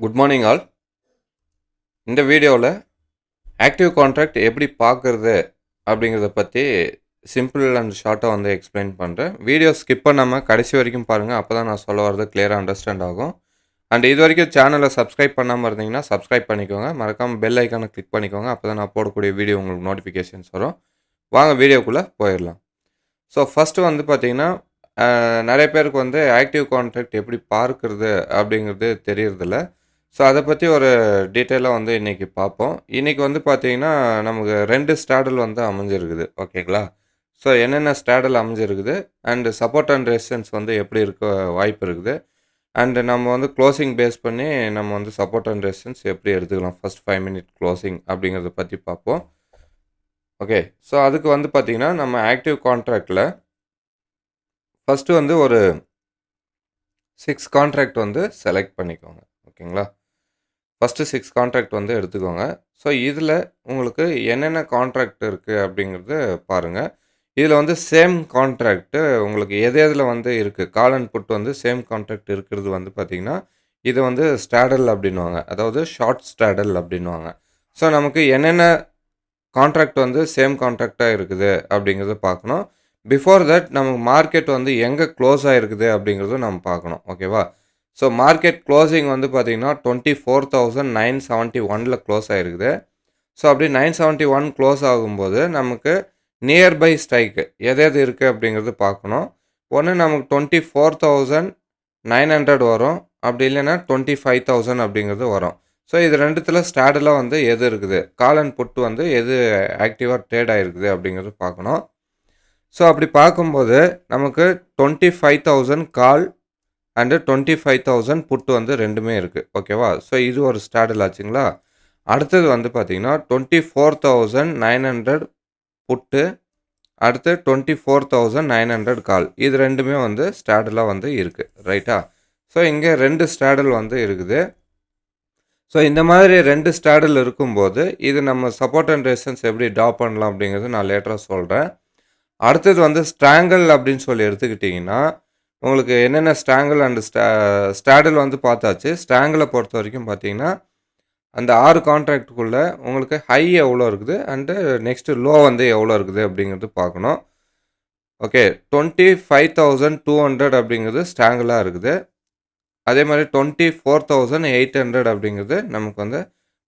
Good morning all இந்த வீடியோவில் active contract எப்படி பார்க்குறது அப்படிங்கிறத பற்றி சிம்பிள் அண்ட் ஷார்ட்டாக வந்து எக்ஸ்பிளைன் பண்ணுறேன் வீடியோ ஸ்கிப் பண்ணாமல் கடைசி வரைக்கும் பாருங்கள் அப்போ தான் நான் சொல்ல வரது கிளியராக அண்டர்ஸ்டாண்ட் ஆகும். அண்ட் இது வரைக்கும் சேனலை சப்ஸ்கிரைப் பண்ணாமல் இருந்தீங்கன்னா சப்ஸ்கிரைப் பண்ணிக்கோங்க. மறக்காமல் பெல் ஐக்கானை கிளிக் பண்ணிக்கோங்க அப்போ தான் நான் போடக்கூடிய வீடியோ உங்களுக்கு நோட்டிஃபிகேஷன்ஸ் வரும். வாங்க வீடியோக்குள்ளே போயிடலாம். ஸோ ஃபஸ்ட்டு வந்து பார்த்திங்கன்னா நிறைய பேருக்கு வந்து ஆக்டிவ் கான்ட்ராக்ட் எப்படி பார்க்குறது அப்படிங்கிறது தெரியறதில்ல. ஸோ அதை பற்றி ஒரு டீட்டெயிலாக வந்து இன்றைக்கி பார்ப்போம். இன்றைக்கி வந்து பார்த்தீங்கன்னா நமக்கு ரெண்டு ஸ்டாடல் வந்து அமைஞ்சிருக்குது. ஓகேங்களா? ஸோ என்னென்ன ஸ்டாடல் அமைஞ்சிருக்குது? அண்டு சப்போர்ட் அண்ட் ரெசிஸ்டன்ஸ் வந்து எப்படி இருக்க வாய்ப்பு இருக்குது? அண்டு நம்ம வந்து க்ளோசிங் பேஸ் பண்ணி நம்ம வந்து சப்போர்ட் அண்ட் ரெசிஸ்டன்ஸ் எப்படி எடுத்துக்கலாம்? ஃபஸ்ட் ஃபைவ் மினிட் க்ளோசிங் அப்படிங்கிறத பற்றி பார்ப்போம். ஓகே ஸோ அதுக்கு வந்து பார்த்திங்கன்னா நம்ம ஆக்டிவ் கான்ட்ராக்டில் ஃபஸ்ட்டு வந்து ஒரு சிக்ஸ் கான்ட்ராக்ட் வந்து செலக்ட் பண்ணிக்கோங்க. ஓகேங்களா? ஃபஸ்ட்டு சிக்ஸ் கான்ட்ராக்ட் வந்து எடுத்துக்கோங்க. ஸோ இதில் உங்களுக்கு என்னென்ன கான்ட்ராக்ட் இருக்குது அப்படிங்கிறது பாருங்கள் இதில் வந்து சேம் கான்ட்ராக்ட்டு உங்களுக்கு எது எதில் வந்து இருக்குது கால் அண்ட் புட் வந்து சேம் கான்ட்ராக்ட் இருக்கிறது வந்து பார்த்திங்கன்னா இது வந்து ஸ்டாடல் அப்படின்வாங்க அதாவது ஷார்ட் ஸ்டாடல் அப்படின்வாங்க ஸோ நமக்கு என்னென்ன கான்ட்ராக்ட் வந்து சேம் கான்ட்ராக்டாக இருக்குது அப்படிங்கிறத பார்க்கணும். பிஃபோர் தட் நமக்கு மார்க்கெட் வந்து எங்கே க்ளோஸ் ஆகிருக்குது அப்படிங்கிறதும் நம்ம பார்க்கணும். ஓகேவா ஸோ மார்க்கெட் க்ளோசிங் வந்து பார்த்திங்கன்னா twenty four thousand nine seventy ஒனில் க்ளோஸ் ஆகிருக்குது ஸோ அப்படி நைன் செவன்ட்டி ஒன் க்ளோஸ் ஆகும்போது நமக்கு நியர்பை ஸ்ட்ரைக்கு எது எது இருக்குது அப்படிங்கிறது பார்க்கணும். ஒன்று நமக்கு twenty four thousand nine hundred வரும். அப்படி இல்லைன்னா டுவெண்ட்டி ஃபைவ் தௌசண்ட் அப்படிங்கிறது வரும். ஸோ இது ரெண்டுத்தில் ஸ்டாடில் வந்து எது இருக்குது? கால் அண்ட் புட்டு வந்து எது ஆக்டிவாக ட்ரேட் ஆகிருக்குது அப்படிங்கிறது பார்க்கணும். ஸோ அப்படி பார்க்கும்போது நமக்கு twenty five thousand call and twenty five thousand put வந்து ரெண்டுமே இருக்குது ஓகேவா? ஸோ இது ஒரு ஸ்டாடில் ஆச்சுங்களா? அடுத்தது வந்து பார்த்தீங்கன்னா twenty four thousand nine hundred put அடுத்து twenty four thousand nine hundred call இது ரெண்டுமே வந்து ஸ்டாடில் வந்து இருக்குது ரைட்டா ஸோ இங்கே ரெண்டு ஸ்டாடல் வந்து இருக்குது. ஸோ இந்த மாதிரி ரெண்டு ஸ்டாடல் இருக்கும்போது இது நம்ம சப்போர்ட் அண்ட் ரெசிஸ்டன்ஸ் எப்படி ட்ராப் பண்ணலாம் அப்படிங்கிறது நான் லேட்டராக சொல்கிறேன் அடுத்தது வந்து ஸ்ட்ராங்கல் அப்படின்னு சொல்லி எடுத்துக்கிட்டிங்கன்னா உங்களுக்கு என்னென்ன ஸ்ட்ராங்கிள் அண்ட் ஸ்டா ஸ்டாடில் வந்து பார்த்தாச்சு ஸ்ட்ராங்கிளை பொறுத்த வரைக்கும் பார்த்தீங்கன்னா அந்த ஆறு கான்ட்ராக்டுக்குள்ளே உங்களுக்கு ஹை எவ்வளோ இருக்குது அண்டு நெக்ஸ்ட்டு லோ வந்து எவ்வளோ இருக்குது அப்படிங்கிறது பார்க்கணும். Okay twenty five thousand two hundred அப்படிங்கிறது ஸ்ட்ராங்கிளாக இருக்குது. அதே மாதிரி twenty four thousand eight hundred அப்படிங்கிறது நமக்கு வந்து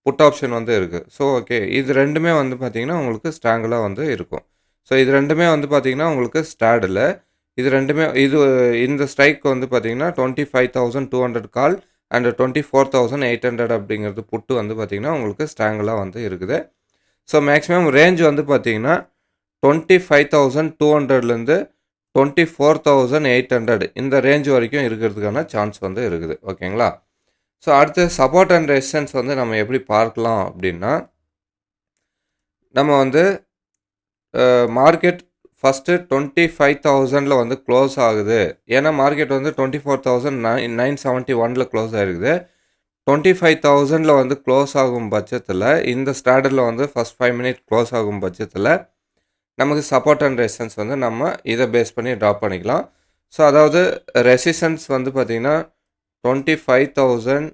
புட் ஆப்ஷன் வந்து இருக்குது ஸோ ஓகே இது ரெண்டுமே வந்து பார்த்திங்கன்னா உங்களுக்கு ஸ்ட்ராங்கிளாக வந்து இருக்கும். ஸோ இது ரெண்டுமே வந்து பார்த்திங்கன்னா உங்களுக்கு ஸ்டாடில். இது ரெண்டுமே இது இந்த ஸ்ட்ரைக் வந்து பார்த்திங்கன்னா twenty five thousand two hundred call and twenty four thousand eight hundred அப்படிங்கிறது புட்டு வந்து பார்த்திங்கன்னா உங்களுக்கு ஸ்ட்ராங்கிளாக வந்து இருக்குது. ஸோ மேக்ஸிமம் ரேஞ்ச் வந்து பார்த்திங்கன்னா டுவெண்ட்டி ஃபைவ் தௌசண்ட் டூ ஹண்ட்ரட்லேருந்து twenty four thousand eight hundred இந்த ரேஞ்ச் வரைக்கும் இருக்கிறதுக்கான சான்ஸ் வந்து இருக்குது. ஓகேங்களா ஸோ அடுத்து சப்போர்ட் அண்ட் ரெசிஸ்டன்ஸ் வந்து நம்ம எப்படி பார்க்கலாம் அப்படின்னா நம்ம வந்து மார்க்கெட் ஃபஸ்ட்டு டுவெண்ட்டி ஃபைவ் தௌசண்டில் வந்து க்ளோஸ் ஆகுது. ஏன்னா மார்க்கெட் வந்து twenty four thousand nine nine seventy ஒனில் க்ளோஸ் ஆகிருக்குது டுவெண்ட்டி ஃபைவ் தௌசண்டில் வந்து க்ளோஸ் ஆகும் பட்சத்தில் இந்த ஸ்டாண்டர்டில் வந்து ஃபஸ்ட் ஃபைவ் மினிட் க்ளோஸ் ஆகும் பட்சத்தில் நமக்கு சப்போர்ட் அண்ட் ரெசிஸ்டன்ஸ் வந்து நம்ம இதை பேஸ் பண்ணி ட்ராப் பண்ணிக்கலாம். ஸோ அதாவது ரெசிஸ்டன்ஸ் வந்து பார்த்திங்கன்னா டுவெண்ட்டி ஃபைவ் தௌசண்ட்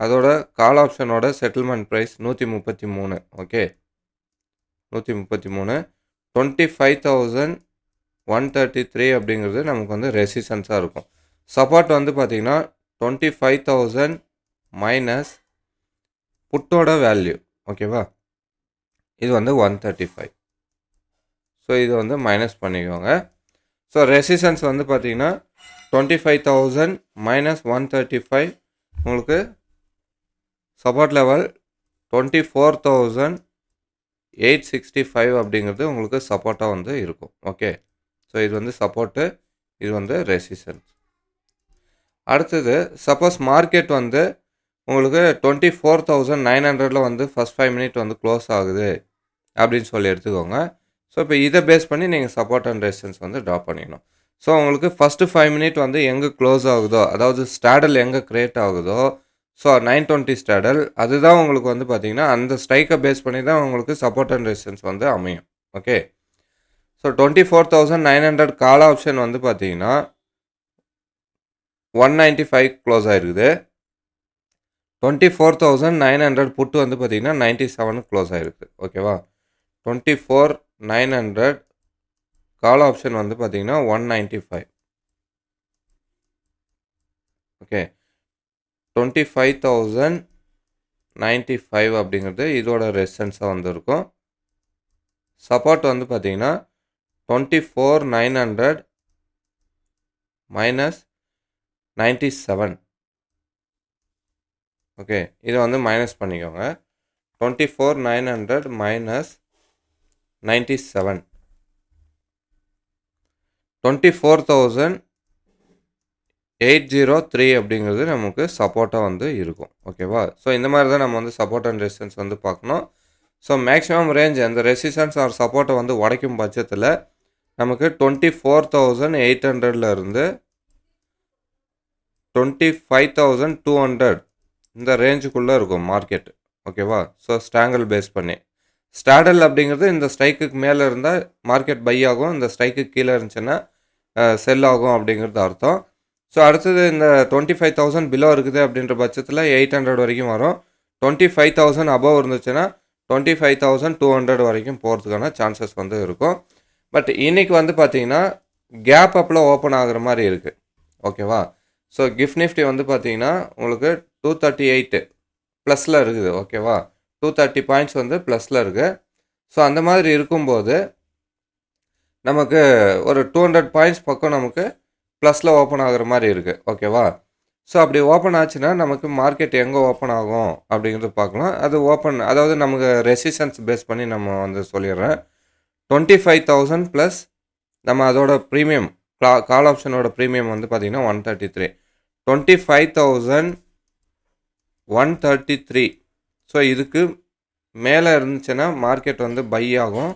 அதோட கால் ஆப்ஷனோட செட்டில்மெண்ட் ப்ரைஸ் நூற்றி முப்பத்தி மூணு ஓகே நூற்றி முப்பத்தி மூணு. Twenty five thousand one thirty three அப்படிங்கிறது நமக்கு வந்து ரெசிஸ்டன்ஸாக இருக்கும். சப்போர்ட் வந்து பார்த்திங்கன்னா டுவெண்ட்டி ஃபைவ் தௌசண்ட் மைனஸ் புட்டோட வேல்யூ ஓகேவா இது வந்து ஒன் தேர்ட்டி ஃபைவ் ஸோ இது வந்து மைனஸ் பண்ணிக்கோங்க. ஸோ ரெசிஸ்டன்ஸ் வந்து பார்த்திங்கன்னா twenty five thousand minus one thirty five உங்களுக்கு support level twenty four thousand eight sixty five அப்படிங்கிறது உங்களுக்கு சப்போர்ட்டாக வந்து இருக்கும். ஓகே? ஸோ இது வந்து சப்போர்ட்டு இது வந்து ரெசிஸ்டன்ஸ். அடுத்தது சப்போஸ் மார்க்கெட் வந்து உங்களுக்கு டுவெண்ட்டி ஃபோர் தௌசண்ட் நைன் ஹண்ட்ரடில் வந்து ஃபஸ்ட் ஃபைவ் மினிட் வந்து க்ளோஸ் ஆகுது அப்படின்னு சொல்லி எடுத்துக்கோங்க. ஸோ இப்போ இதை பேஸ் பண்ணி நீங்கள் சப்போர்ட் அண்ட் ரெசிஸ்டன்ஸ் வந்து ட்ராப் பண்ணிடணும். ஸோ உங்களுக்கு ஃபஸ்ட்டு ஃபைவ் மினிட் வந்து எங்கே க்ளோஸ் ஆகுதோ அதாவது ஸ்டாடல் எங்கே க்ரியேட் ஆகுதோ ஸோ நைன் டுவெண்ட்டி ஸ்டாடல். அதுதான் உங்களுக்கு வந்து பார்த்தீங்கன்னா அந்த ஸ்ட்ரைக்கை பேஸ் பண்ணி தான் உங்களுக்கு சப்போர்ட் அண்ட் ரெசிஸ்டன்ஸ் வந்து அமையும். Okay so twenty four thousand nine hundred call option வந்து பார்த்தீங்கன்னா ஒன் நைன்ட்டி ஃபைவ் க்ளோஸ் ஆகிருக்குது twenty four thousand nine hundred put வந்து பார்த்தீங்கன்னா நைன்ட்டி செவன் க்ளோஸ் ஆகிருக்கு ஓகேவா twenty four nine hundred call option வந்து பார்த்தீங்கன்னா one ninety five okay twenty five thousand ninety five அப்படிங்கிறது இதோட ரெசன்ஸாக வந்திருக்கும். சப்போர்ட் வந்து பார்த்தீங்கன்னா twenty four nine hundred minus ninety seven okay இதை வந்து மைனஸ் பண்ணிக்கோங்க. Twenty four nine hundred minus ninety seven twenty four thousand eight zero three அப்படிங்கிறது நமக்கு சப்போர்ட்டாக வந்து இருக்கும். ஓகேவா ஸோ இந்த மாதிரி தான் நம்ம வந்து சப்போர்ட் அண்ட் ரெசிஸ்டன்ஸ் வந்து பார்க்கணும். ஸோ மேக்ஸிமம் ரேஞ்ச் அந்த ரெசிஸ்டன்ஸ் ஆர் சப்போர்ட்டை வந்து உடைக்கும் பட்சத்தில் நமக்கு டுவெண்ட்டி ஃபோர் தௌசண்ட் எயிட் ஹண்ட்ரட்ல இருந்து twenty five thousand two hundred இந்த ரேஞ்சுக்குள்ளே இருக்கும் மார்க்கெட் ஓகேவா ஸோ ஸ்டாங்கல் பேஸ் பண்ணி. ஸ்டாடல் அப்படிங்கிறது இந்த ஸ்ட்ரைக்குக்கு மேலே இருந்தால் மார்க்கெட் பை ஆகும். இந்த ஸ்ட்ரைக்கு கீழே இருந்துச்சுன்னா செல் ஆகும் அப்படிங்கிறது அர்த்தம். ஸோ அடுத்தது இந்த டுவெண்ட்டி ஃபைவ் தௌசண்ட் பிலோ இருக்குது அப்படின்ற பட்சத்தில் எயிட் ஹண்ட்ரட் வரைக்கும் வரும். டுவெண்ட்டி ஃபைவ் தௌசண்ட் அபவ் இருந்துச்சுன்னா twenty five thousand two hundred வரைக்கும் போகிறதுக்கான சான்சஸ் வந்து இருக்கும். பட் இன்னைக்கு வந்து பார்த்தீங்கன்னா கேப் அப்பில் ஓப்பன் ஆகுற மாதிரி இருக்குது ஓகேவா ஸோ கிஃப்ட் நிஃப்டி வந்து பார்த்தீங்கன்னா உங்களுக்கு டூ தேர்ட்டி எயிட்டு ப்ளஸில் இருக்குது. ஓகேவா டூ தேர்ட்டி பாயிண்ட்ஸ் வந்து ப்ளஸில் இருக்குது ஸோ அந்த மாதிரி இருக்கும்போது நமக்கு ஒரு டூ ஹண்ட்ரட் பாயிண்ட்ஸ் பக்கம் நமக்கு ப்ளஸில் ஓப்பன் ஆகுற மாதிரி இருக்குது ஓகேவா ஸோ அப்படி ஓப்பன் ஆச்சுன்னா நமக்கு மார்க்கெட் எங்கே ஓப்பன் ஆகும் அப்படிங்கிறது பார்க்கலாம். அது ஓப்பன் அதாவது நமக்கு ரெசிஸ்டன்ஸ் பேஸ் பண்ணி நம்ம வந்து சொல்லிடுறேன். டுவெண்ட்டி ஃபைவ் தௌசண்ட் ப்ளஸ் நம்ம அதோட ப்ரீமியம் கா கால் ஆப்ஷனோட ப்ரீமியம் வந்து பார்த்திங்கன்னா one thirty three twenty five thousand one thirty three so இதுக்கு மேலே இருந்துச்சுன்னா மார்க்கெட் வந்து பை ஆகும்.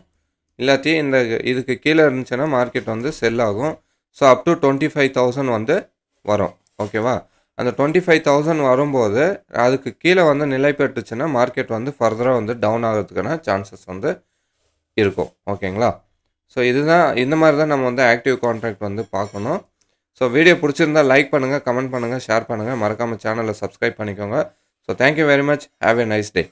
இல்லாட்டி இந்த இதுக்கு கீழே இருந்துச்சுன்னா மார்க்கெட் வந்து செல் ஆகும். So up to twenty five thousand வந்து வரும். ஓகேவா அந்த டுவெண்ட்டி ஃபைவ் தௌசண்ட் வரும்போது அதுக்கு கீழே வந்து நிலை பெற்றுச்சுன்னா மார்க்கெட் வந்து ஃபர்தராக வந்து டவுன் ஆகிறதுக்கான சான்சஸ் வந்து இருக்கும். ஓகேங்களா ஸோ இதுதான் இந்த மாதிரி தான் நம்ம வந்து ஆக்டிவ் கான்ட்ராக்ட் வந்து பார்க்கணும். ஸோ வீடியோ பிடிச்சிருந்தா லைக் பண்ணுங்கள் கமெண்ட் பண்ணுங்கள் ஷேர் பண்ணுங்கள் மறக்காமல் சேனலை சப்ஸ்கிரைப் பண்ணிக்கோங்க. So thank you very much have a nice day